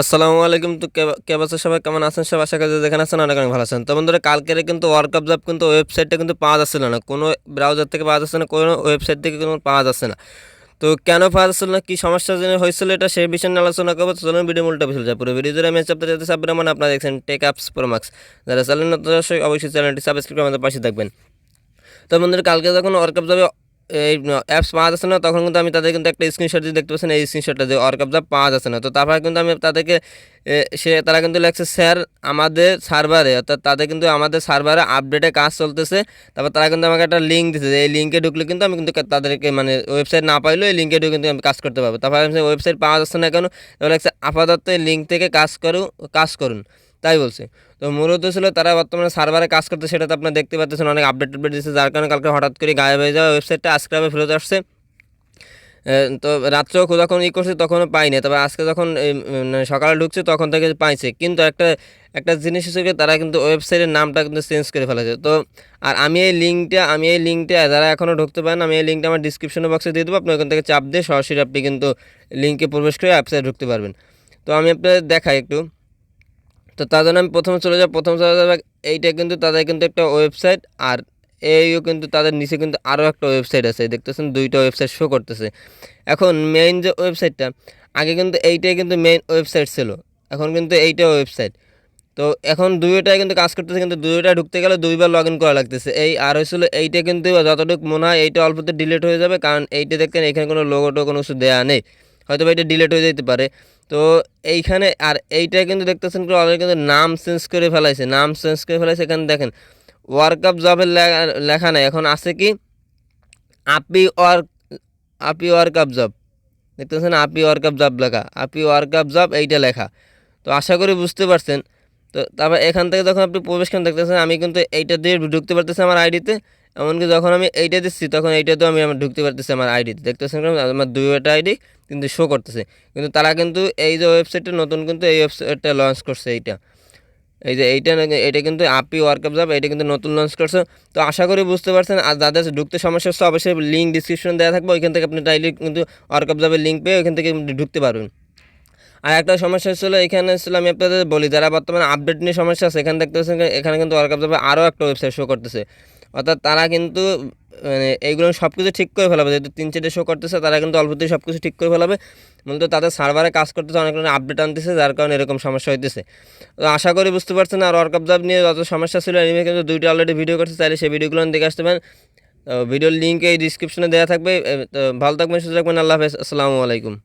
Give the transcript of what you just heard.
আসসালামু আলাইকুম। তো কে- কে বছর সবাই? কেমন আছেন সব? আশা করি যেখানে আছেন অনেক অনেক ভালো আছেন। তো বন্ধুরা কালকের কিন্তু ওয়ার্ক আপ জব কিন্তু ওয়েবসাইটটা কিন্তু পাওয়া যাচ্ছিল না। কোনো ব্রাউজার থেকে পাওয়া যাচ্ছে না, কোনো ওয়েবসাইট থেকে কোনো পাওয়া যাচ্ছে না। তো কেন পাওয়া যাচ্ছিল না? কী সমস্যা জন্য হয়েছিল এটা সেই বিষয়ে নিয়ে আলোচনা করব। চলুন ভিডিও মূলটা বুঝে যায় পুরো ভিডিও জুড়ে আমি চাপতে যেতে সাবরে মানে আপনারা দেখছেন টেক অ্যাপস প্রোমাক্স যারা চ্যানেল অবশ্যই চ্যানেলটি সাবস্ক্রাইব করে আমাদের পাশে থাকবেন। তো বন্ধুরা, কালকে যখন ওয়ার্কআপ যাবে এই অ্যাপস পাওয়া যাচ্ছে না, তখন কিন্তু আমি তাদের কিন্তু একটা স্ক্রিনশট দিয়ে দেখতে পাচ্ছেন এই স্ক্রিনশটটা যে ওয়ার্কআপ যাব পাওয়া যাচ্ছে না। তো তারপরে কিন্তু আমি তাদেরকে সে, তারা কিন্তু লেখছে, স্যার, আমাদের সার্ভারে অর্থাৎ তাদের কিন্তু আমাদের সার্ভারে আপডেটে কাজ চলতেছে। তারপর তারা কিন্তু আমাকে একটা লিঙ্ক দিচ্ছে যে এই লিঙ্কে ঢুকলে কিন্তু আমি কিন্তু তাদেরকে মানে ওয়েবসাইট না পাইলেও এই লিঙ্কে ঢুকে কিন্তু আমি কাজ করতে পারব। তারপরে ওয়েবসাইট পাওয়া যাচ্ছে না কেন? লেখছে, আপাতত এই লিঙ্ক থেকে কাজ করু, কাজ করুন। তাই বলছে। তো মূলত ছিল তারা বর্তমানে সার্ভারে কাজ করতে সেটা তো আপনারা দেখতে পাচ্ছেন অনেক আপডেট আপডেট দিচ্ছে, যার কারণে কালকে হঠাৎ করে গায়েব হয়ে যাওয়া ওয়েবসাইটটা আজকে আবার ফেরত আসছে। তো রাত্রেও যখন ই করছে তখনও পাইনি, তবে আজকে যখন সকালে ঢুকছে তখন থেকে পাইছে। কিন্তু একটা একটা জিনিস হিসেবে তারা কিন্তু ওয়েবসাইটের নামটা কিন্তু চেঞ্জ করে ফেলেছে। তো আর আমি এই লিঙ্কটা আমি এই লিঙ্কটা যারা এখনও ঢুকতে পারেন, আমি এই লিঙ্কটা আমার ডিসক্রিপশন বক্সে দিয়ে দেবো, আপনি ওখান থেকে চাপ দিয়ে সরাসরি আপনি কিন্তু লিঙ্কে প্রবেশ করে ওয়েবসাইটে ঢুকতে পারবেন। তো আমি আপনাদের দেখাই একটু। তো তার জন্য আমি প্রথমে চলে যাব। প্রথম চলে যাবে এইটা কিন্তু, তাদের কিন্তু একটা ওয়েবসাইট আর এইও কিন্তু তাদের নিচে কিন্তু আরও একটা ওয়েবসাইট আছে। দেখতেছেন, দুইটা ওয়েবসাইট শো করতেছে। এখন মেইন যে ওয়েবসাইটটা আগে কিন্তু এইটাই কিন্তু মেইন ওয়েবসাইট ছিল। এখন কিন্তু এইটা ওয়েবসাইট তো এখন দুইটাই কিন্তু কাজ করতেছে, কিন্তু দুইটা ঢুকতে গেলে দুইবার লগ ইন করা লাগতেছে। এই আর হয়েছিল এইটা কিন্তু যতটুকু মনে হয় এইটা অল্পতে ডিলিট হয়ে যাবে, কারণ এইটা দেখতেন এখানে কোনো লোগোটো কোনো কিছু দেওয়া নেই। হয়তো বা এটা ডিলিট হয়ে যেতে পারে। তো এইখানে আর এইটা কিন্তু দেখতেছেন অলরেডি কিন্তু নাম চেঞ্জ করে ফেলাইছে, নাম চেঞ্জ করে ফেলাইছে এখানে দেখেন। ওয়ার্ক আপ জবের লেখা নাই, এখন আছে কি? আপি ওয়ার্ক আপি ওয়ার্ক আপ জব দেখতেছেন আপি ওয়ার্ক আপ জব লেখা, আপি ওয়ার্ক আপ জব এইটা লেখা। তো আশা করি বুঝতে পারছেন। তো তারপর এখান থেকে যখন আপনি প্রবেশ করেন, দেখতেছেন আমি কিন্তু এইটা দিয়ে ঢুকতে পারতেছি আমার আইডিতে এমনকি যখন আমি এইটা দিচ্ছি, তখন এইটাতেও আমি আমার ঢুকতে পারতেছি আমার আইডিতে দেখতেছেন? আমার দুইটা আইডি কিন্তু শো করতেছে। কিন্তু তারা কিন্তু এই যে ওয়েবসাইটটা নতুন কিন্তু এই ওয়েবসাইটটা লঞ্চ করছে এইটা। এই যে এইটা এটা কিন্তু আপি ওয়ার্কআপ যাবে এটা কিন্তু নতুন লঞ্চ করছে। তো আশা করি বুঝতে পারছেন, আর যাদের ঢুকতে সমস্যা হচ্ছে, অবশ্যই লিঙ্ক ডিসক্রিপশন দেওয়া থাকবে, ওইখান থেকে আপনি ডাইলি কিন্তু ওয়ার্কআপ যাবে লিঙ্ক পেয়ে ওইখান থেকে ঢুকতে পারবেন। আর একটা সমস্যা ছিল এখানে ছিল আমি আপনাদের বলি, যারা বর্তমানে আপডেট নিয়ে সমস্যা আছে, এখানে দেখতে পাচ্ছেন এখানে কিন্তু ওয়ার্কআপ যাবে, আরও একটা ওয়েবসাইট শো করতেছে। অর্থাৎ তারা কিন্তু মানে এইগুলো সব কিছু ঠিক করে ফেলাবে। যেহেতু তিন চারটে শো করতেছে, তারা কিন্তু অল্পতেই সব কিছু ঠিক করে ফেলাবে। মূলত তাদের সার্ভারে কাজ করতেছে, অনেক ধরনের আপডেট আনতেছে, যার কারণে এরকম সমস্যা হইতেছে। তো আশা করি বুঝতে পারছেন, আর ওয়ার্কআপ জব নিয়ে যত সমস্যা ছিল এনিমে কিন্তু দুইটা অলরেডি ভিডিও করছে, চাইলে সেই ভিডিওগুলো দেখে আসতে পারেন। ভিডিওর লিঙ্ক এই ডিসক্রিপশনে দেওয়া থাকবে। ভালো থাকবেন, সুস্থ থাকবেন, আল্লাহ হাফেজ, আসসালামু আলাইকুম।